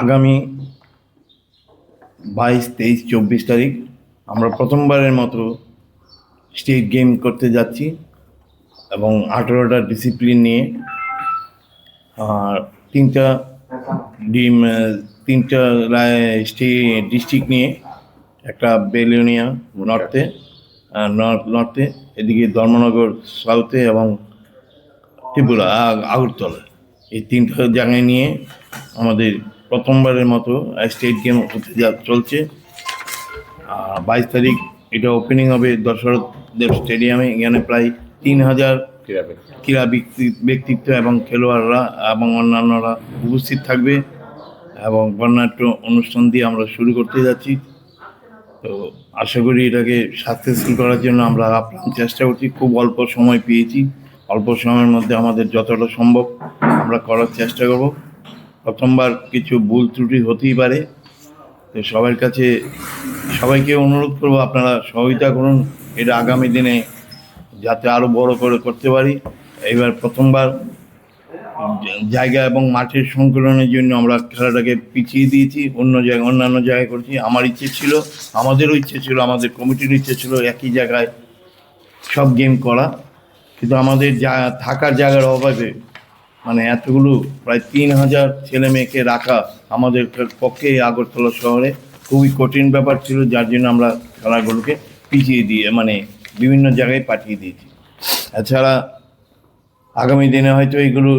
আগামী বাইশ, তেইশ, চব্বিশ তারিখ আমরা প্রথমবারের মতো স্টেট গেম করতে যাচ্ছি এবং আঠেরোটা ডিসিপ্লিন নিয়ে, আর তিনটা ডিম, তিনটা স্টে, ডিস্ট্রিক্ট নিয়ে, একটা বেলুনিয়া নর্থে নর্থ নর্থে, এদিকে ধর্মনগর সাউথে এবং ত্রিপুরা আগরতলা। এই তিনটা জায়গায় নিয়ে আমাদের প্রথমবারের মতো স্টেট গেম হতে যা চলছে। বাইশ তারিখ এটা ওপেনিং হবে দশরথ দেব স্টেডিয়ামে এখানে প্রায় তিন হাজার ক্রীড়া ব্যক্তি- ব্যক্তিত্ব এবং খেলোয়াড়রা এবং অন্যান্যরা উপস্থিত থাকবে এবং বর্ণাঢ্য অনুষ্ঠান দিয়ে আমরা শুরু করতে যাচ্ছি। তো আশা করি এটাকে সাকসেসফুল করার জন্য আমরা আপ্রাণ চেষ্টা করছি। খুব অল্প সময় পেয়েছি। অল্প সময়ের মধ্যে আমাদের যতটা সম্ভব আমরা করার চেষ্টা করব। প্রথমবার কিছু ভুল ত্রুটি হতেই পারে। তো সবার কাছে সবাইকে অনুরোধ করব আপনারা সহযোগিতা করুন। এটা আগামী দিনে যাতে আরও বড় করে করতে পারি। এবার প্রথমবার জায়গা এবং মাঠের সংকলনের জন্য আমরা খেলাটাকে পিছিয়ে দিয়েছি। অন্য জায়গায়, অন্যান্য জায়গায় করছি। আমার ইচ্ছে ছিল, আমাদেরও ইচ্ছে ছিল, আমাদের কমিটির ইচ্ছে ছিল একই জায়গায় সব গেম করা। কিন্তু আমাদের যা থাকার জায়গার অভাবে মানে এতগুলো প্রায় তিন হাজার ছেলে মেয়েকে রাখা আমাদের পক্ষে আগরতলা শহরে খুবই কঠিন ব্যাপার ছিল, যার জন্য আমরা খেলাগুলোকে পিছিয়ে দিয়ে মানে বিভিন্ন জায়গায় পাঠিয়ে দিয়েছি। এছাড়া আগামী দিনে হয়তো এইগুলো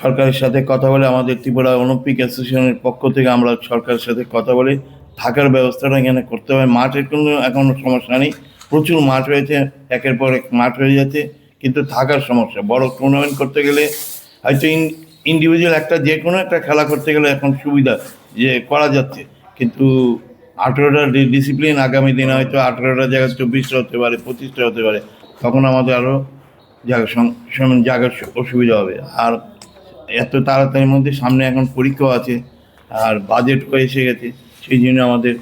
সরকারের সাথে কথা বলে, আমাদের ত্রিপুরা অলিম্পিক অ্যাসোসিয়েশনের পক্ষ থেকে আমরা সরকারের সাথে কথা বলে থাকার ব্যবস্থাটা এখানে করতে হবে। মাঠের কোনো এখনও সমস্যা নেই। প্রচুর মাঠ রয়েছে, একের পর এক মাঠ হয়ে যাচ্ছে, কিন্তু থাকার সমস্যা। বড় টুর্নামেন্ট করতে গেলে হয়তো ইন্ডিভিজুয়াল একটা যে কোনো একটা খেলা করতে গেলে এখন সুবিধা যে করা যাচ্ছে। কিন্তু আঠেরোটা ডিসিপ্লিন আগামী দিনে হয়তো আঠেরোটা জায়গায় চব্বিশটা হতে পারে, পঁচিশটা হতে পারে। তখন আমাদের আরও জায়গা জায়গার অসুবিধা হবে। আর এত তাড়াতাড়ির মধ্যে সামনে এখন পরীক্ষাও আছে, আর বাজেটও এসে গেছে। সেই জন্য আমাদের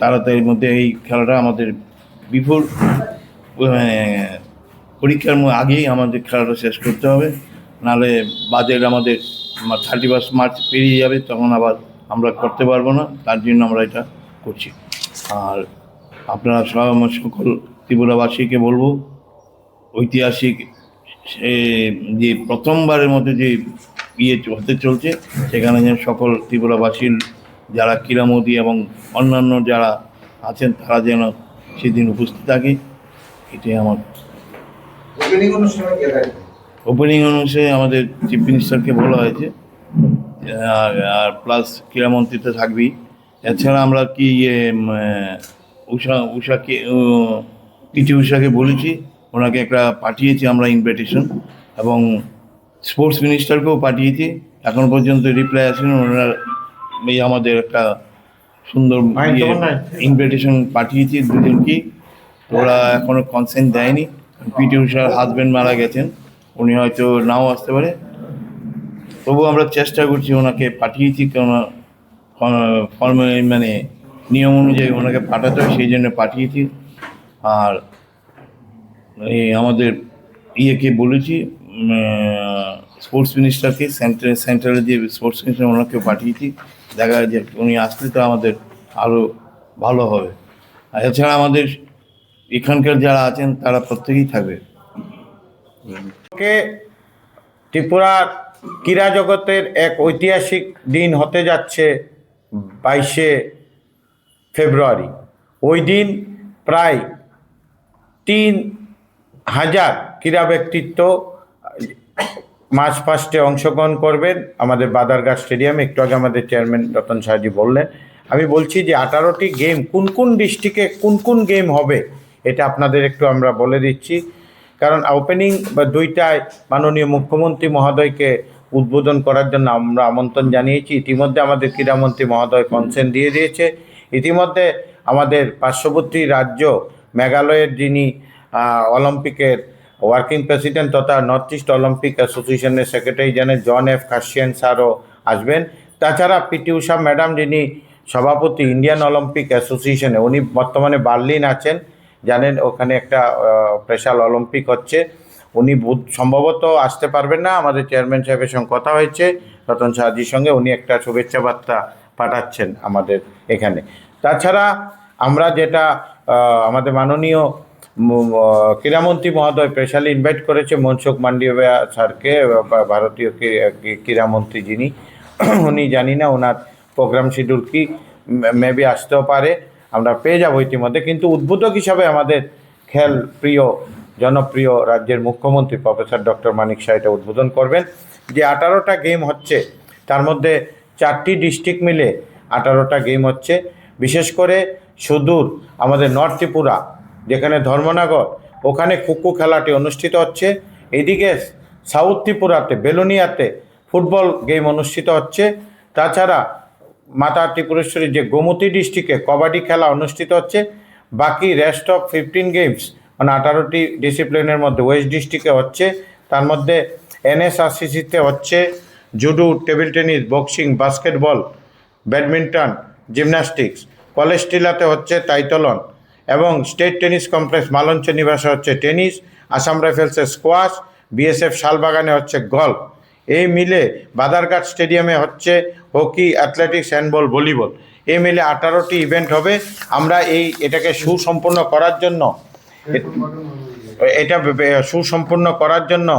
তাড়াতাড়ির মধ্যে এই খেলাটা আমাদের বিফোর পরীক্ষার আগেই আমাদের খেলাটা শেষ করতে হবে। নাহলে বাজেট আমাদের থার্টি ফার্স্ট মার্চ পেরিয়ে যাবে, তখন আবার আমরা করতে পারব না, তার জন্য আমরা এটা করছি। আর আপনারা সব আমার সকল ত্রিপুরাবাসীকে বলব, ঐতিহাসিক সে যে প্রথমবারের মধ্যে যে ইয়ে হতে চলছে, সেখানে যেন সকল ত্রিপুরাবাসীর যারা ক্রীড়ামোদী এবং অন্যান্য যারা আছেন, তারা যেন সেদিন উপস্থিত থাকে, এটাই আমার ওপেনিং অনুষ্ঠানে আমাদের চিফ মিনিস্টারকে বলা হয়েছে আর আর প্লাস ক্রীড়ামন্ত্রী তো থাকবেই এছাড়া আমরা কি ইয়ে, উষা উষাকে পিটি উষাকে বলেছি ওনাকে একটা পাঠিয়েছি আমরা ইনভিটেশন এবং স্পোর্টস মিনিস্টারকেও পাঠিয়েছি। এখন পর্যন্ত রিপ্লাই আসেনি ওনারা এই আমাদের একটা সুন্দর নাই? ইনভিটেশন পাঠিয়েছি দুজনকেই। তো ওরা এখনও কনসেন্ট দেয়নি। পিটি উষার হাজব্যান্ড মারা গেছেন। উনি হয়তো নাও আসতে পারে। তবু আমরা চেষ্টা করছি ওনাকে পাঠিয়েছি কেন ফর্ম মানে নিয়ম অনুযায়ী ওনাকে পাঠাতে হয়, সেই জন্য পাঠিয়েছি। আর এই আমাদের ইয়েকে বলেছি স্পোর্টস মিনিস্টারকে সেন্টার সেন্ট্রালে যে স্পোর্টস মিনিস্টার ওনাকে পাঠিয়েছি। দেখা যায় যে উনি আসলে তো আমাদের আরও ভালো হবে। আর এছাড়া আমাদের এখানকার যারা আছেন, তারা প্রত্যেকেই থাকবে। কে ত্রিপুরার ক্রীড়া জগতের এক ঐতিহাসিক দিন হতে যাচ্ছে বাইশে ফেব্রুয়ারি। ওই দিন প্রায় তিন হাজার ক্রীড়া ব্যক্তিত্ব মার্চ ফার্স্টে অংশগ্রহণ করবেন। আমাদের বাদারঘাট স্টেডিয়ামে, একটু আগে আমাদের চেয়ারম্যান রতন সাহাজি বললেন। আমি বলছি যে আঠারোটি গেম কোন কোন ডিস্ট্রিক্টে কোন কোন গেম হবে, এটা আপনাদের একটু আমরা বলে দিচ্ছি। কারণ ওপেনিং বা দুইটায় মাননীয় মুখ্যমন্ত্রী মহোদয়কে উদ্বোধন করার জন্য আমরা আমন্ত্রণ জানিয়েছি। ইতিমধ্যে আমাদের ক্রীড়ামন্ত্রী মহোদয় কনসেন্ট দিয়ে দিয়েছে। ইতিমধ্যে আমাদের পার্শ্ববর্তী রাজ্য মেঘালয়ের যিনি অলিম্পিকের ওয়ার্কিং প্রেসিডেন্ট তথা নর্থ ইস্ট অলিম্পিক অ্যাসোসিয়েশনের secretary general John F Kharshiing স্যারও আসবেন। তাছাড়া পিটি উষা ম্যাডাম যিনি সভাপতি ইন্ডিয়ান অলিম্পিক অ্যাসোসিয়েশনে উনি বর্তমানে বার্লিন আছেন। জানেন, ওখানে একটা স্পেশাল অলিম্পিক হচ্ছে। উনি বুধ, সম্ভবত আসতে পারবেন না। আমাদের চেয়ারম্যান সাহেবের সঙ্গে কথা হয়েছে। রতন সাহাজির সঙ্গে উনি একটা শুভেচ্ছা বার্তা পাঠাচ্ছেন আমাদের এখানে। তাছাড়া আমরা যেটা আমাদের মাননীয় ক্রীড়ামন্ত্রী মহোদয় স্পেশালি ইনভাইট করেছে মনসুখ মান্ডিয়া স্যারকে ভারতীয় ক্রীড়ামন্ত্রী যিনি। উনি জানি না ওনার প্রোগ্রাম শিডিউল কি মেবি আসতেও পারে। আমরা পেয়ে যাব ইতিমধ্যে। কিন্তু উদ্বোধক হিসাবে আমাদের খেল প্রিয়, জনপ্রিয় রাজ্যের মুখ্যমন্ত্রী প্রফেসর ডক্টর মানিক শাহ এটা উদ্বোধন করবেন। যে আঠারোটা গেম হচ্ছে, তার মধ্যে চারটি ডিস্ট্রিক্ট মিলে আঠারোটা গেম হচ্ছে। বিশেষ করে সুদূর, আমাদের নর্থ ত্রিপুরা যেখানে ধর্মনগর, ওখানে খুকু খেলাটি অনুষ্ঠিত হচ্ছে। এদিকে সাউথ ত্রিপুরাতে, বেলুনিয়াতে ফুটবল গেম অনুষ্ঠিত হচ্ছে। তাছাড়া মাতা ত্রিপুরেশ্বরী যে গোমতী ডিস্ট্রিক্টে কবাডি খেলা অনুষ্ঠিত হচ্ছে, বাকি রেস্ট অফ ফিফটিন গেমস মানে আঠারোটি ডিসিপ্লিনের মধ্যে ওয়েস্ট ডিস্ট্রিক্টে হচ্ছে, তার মধ্যে এনএসআরসিসিতে হচ্ছে judo table tennis boxing basketball badminton gymnastics college টিলাতে হচ্ছে তাইতলন এবং স্টেট টেনিস কমপ্লেক্স মালঞ্চ নিবাসে হচ্ছে টেনিস আসাম রাইফেলসের স্কোয়াশ বিএসএফ শালবাগানে হচ্ছে গল্ফ এই মিলে বাদারঘাট স্টেডিয়ামে হচ্ছে হকি অ্যাথলেটিক্স হ্যান্ডবল ভলিবল এই মিলে আঠারোটি ইভেন্ট হবে। আমরা এই এটাকে সুসম্পন্ন করার জন্য এটা সুসম্পন্ন করার জন্য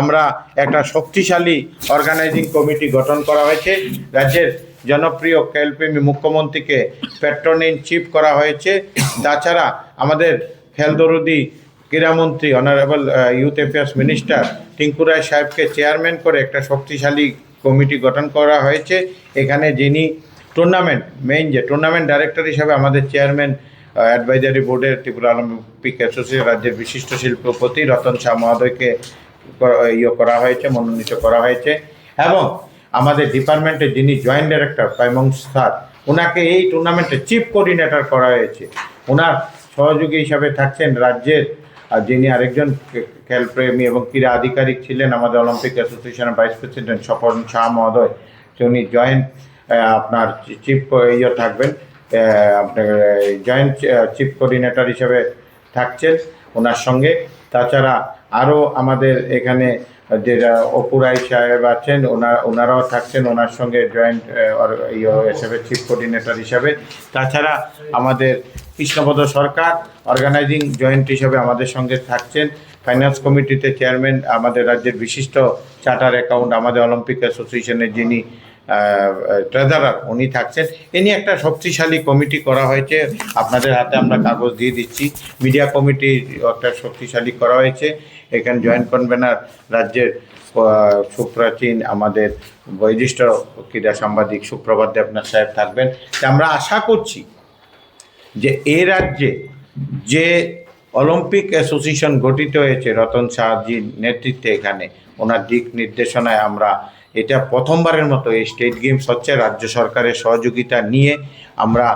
আমরা একটা শক্তিশালী অর্গানাইজিং কমিটি গঠন করা হয়েছে। রাজ্যের জনপ্রিয় খেলপ্রেমী মুখ্যমন্ত্রীকে পেট্রন ইন চিফ করা হয়েছে। তাছাড়া আমাদের খেলদরদি ক্রীড়ামন্ত্রী honourable youth affairs minister Tinku Roy সাহেবকে চেয়ারম্যান করে একটা শক্তিশালী কমিটি গঠন করা হয়েছে। এখানে যিনি টুর্নামেন্ট মেইন যে টুর্নামেন্ট ডাইরেক্টর হিসাবে আমাদের চেয়ারম্যান অ্যাডভাইজারি বোর্ডের ত্রিপুরা অলিম্পিক অ্যাসোসিয়েশন রাজ্যের বিশিষ্ট শিল্পপতি রতন শাহ মহোদয়কে ইয়ে করা হয়েছে, মনোনীত করা হয়েছে। এবং আমাদের ডিপার্টমেন্টের যিনি জয়েন্ট ডাইরেক্টর পাইমং স্যার ওনাকে এই টুর্নামেন্টে চিফ কোঅর্ডিনেটর করা হয়েছে। ওনার সহযোগী হিসাবে থাকছেন রাজ্যের আর যিনি আরেকজন খেলপ্রেমী এবং ক্রীড়া আধিকারিক ছিলেন আমাদের অলিম্পিক অ্যাসোসিয়েশনের ভাইস প্রেসিডেন্ট স্বপন শাহ মহোদয় উনি জয়েন্ট আপনার চিফ ইয়ে থাকবেন আপনার জয়েন্ট চিফ কোঅর্ডিনেটর হিসেবে থাকছেন ওনার সঙ্গে। তাছাড়া আরও আমাদের এখানে যেটা অপুরাই সাহেব আছেন ওনার ওনারাও থাকছেন ওনার সঙ্গে জয়েন্ট ইয়ে হিসেবে চিফ কোঅর্ডিনেটর হিসাবে। তাছাড়া আমাদের কৃষ্ণপদ সরকার অর্গানাইজিং জয়েন্ট হিসাবে আমাদের সঙ্গে থাকছেন। ফাইন্যান্স কমিটিতে চেয়ারম্যান আমাদের রাজ্যের বিশিষ্ট চার্টার অ্যাকাউন্ট আমাদের অলিম্পিক অ্যাসোসিয়েশনের যিনি ট্রেজারার উনি থাকছেন। এ নিয়ে একটা শক্তিশালী কমিটি করা হয়েছে। আপনাদের হাতে আমরা কাগজ দিয়ে দিচ্ছি। মিডিয়া কমিটি একটা শক্তিশালী করা হয়েছে। এখানে জয়েন্ট কনভেনার রাজ্যের সুপ্রাচীন আমাদের বৈশিষ্ট ক্রীড়া সাংবাদিক সুপ্রভাত দেবনাথ সাহেব থাকবেন। আমরা আশা করছি যে এ রাজ্যে যে অলিম্পিক অ্যাসোসিয়েশন গঠিত হয়েছে, রতন শাহজির নেতৃত্বে এখানে, ওনার দিক নির্দেশনায় আমরা এটা প্রথমবারের মতো এই স্টেট গেমস হচ্ছে, রাজ্য সরকারের সহযোগিতা নিয়ে আমরা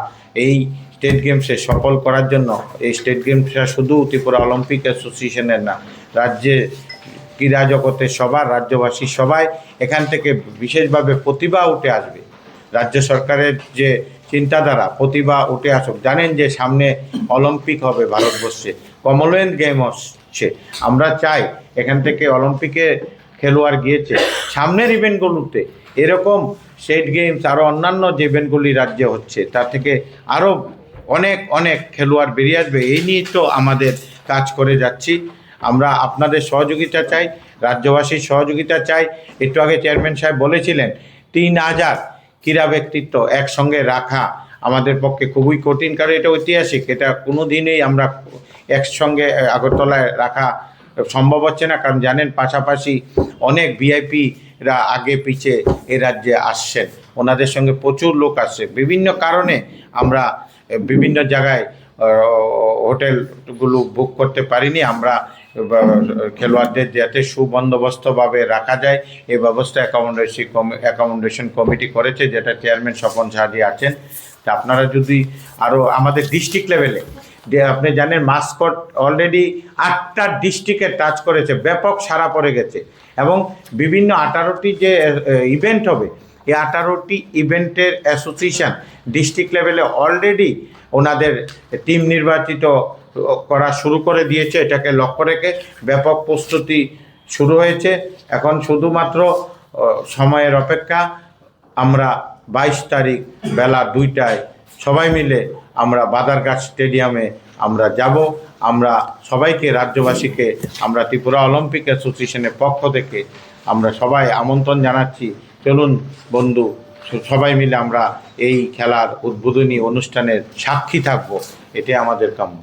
এই স্টেট গেমসে সফল করার জন্য, এই স্টেট গেমসটা শুধু ত্রিপুরা অলিম্পিক অ্যাসোসিয়েশনের না, রাজ্যে ক্রীড়া জগতের সবার, রাজ্যবাসী সবাই এখান থেকে বিশেষভাবে প্রতিভা উঠে আসবে। রাজ্য সরকারের যে চিন্তাধারা, প্রতিভা উঠে আসুক। জানেন যে সামনে অলিম্পিক হবে ভারতবর্ষে, কমনওয়েলথ গেম হচ্ছে। আমরা চাই এখান থেকে অলিম্পিকে খেলোয়াড় গিয়েছে। সামনের ইভেন্টগুলোতে এরকম স্টেট গেমস আরও অন্যান্য যে ইভেন্টগুলি রাজ্যে হচ্ছে, তার থেকে আরও অনেক অনেক খেলোয়াড় বেরিয়ে আসবে। এই নিয়ে তো আমাদের কাজ করে যাচ্ছি। আমরা আপনাদের সহযোগিতা চাই, রাজ্যবাসীর সহযোগিতা চাই। একটু আগে চেয়ারম্যান সাহেব বলেছিলেন, তিন হাজার ক্রীড়া ব্যক্তিত্ব একসঙ্গে রাখা আমাদের পক্ষে খুবই কঠিন, কারণ এটা ঐতিহাসিক। এটা কোনো দিনই আমরা একসঙ্গে আগরতলায় রাখা সম্ভব হচ্ছে না, কারণ জানেন পাশাপাশি অনেক ভিআইপিরা আগে পিছে এ রাজ্যে আসছেন। ওনাদের সঙ্গে প্রচুর লোক আসছে। বিভিন্ন কারণে আমরা বিভিন্ন জায়গায় হোটেলগুলো বুক করতে পারিনি। আমরা খেলোয়াড়দের যাতে সুবন্দোবস্তভাবে রাখা যায় এই ব্যবস্থা অ্যাকোমোডেশন অ্যাকোমোডেশন কমিটি করেছে, যেটা চেয়ারম্যান স্বপন সাহাজি আছেন। তা আপনারা যদি আরও আমাদের ডিস্ট্রিক্ট লেভেলে যে আপনি জানেন মাস্কট অলরেডি আটটা ডিস্ট্রিক্টে টাচ করেছে, ব্যাপক সারা পড়ে গেছে। এবং বিভিন্ন আঠারোটি যে ইভেন্ট হবে, এই আঠারোটি ইভেন্টের অ্যাসোসিয়েশন ডিস্ট্রিক্ট লেভেলে অলরেডি ওনাদের টিম নির্বাচিত করা শুরু করে দিয়েছে, এটাকে লক্ষ্য রেখে ব্যাপক প্রস্তুতি শুরু হয়েছে। এখন শুধুমাত্র সময়ের অপেক্ষা, আমরা বাইশ তারিখ বেলা দুইটায় সবাই মিলে আমরা বাদারঘাট স্টেডিয়ামে আমরা যাব। আমরা সবাইকে, রাজ্যবাসীকে, আমরা ত্রিপুরা অলিম্পিক অ্যাসোসিয়েশনের পক্ষ থেকে আমরা সবাই আমন্ত্রণ জানাচ্ছি। চলুন বন্ধু, সবাই মিলে আমরা এই খেলার উদ্বোধনী অনুষ্ঠানের সাক্ষী থাকব। এটাই আমাদের কাম্য।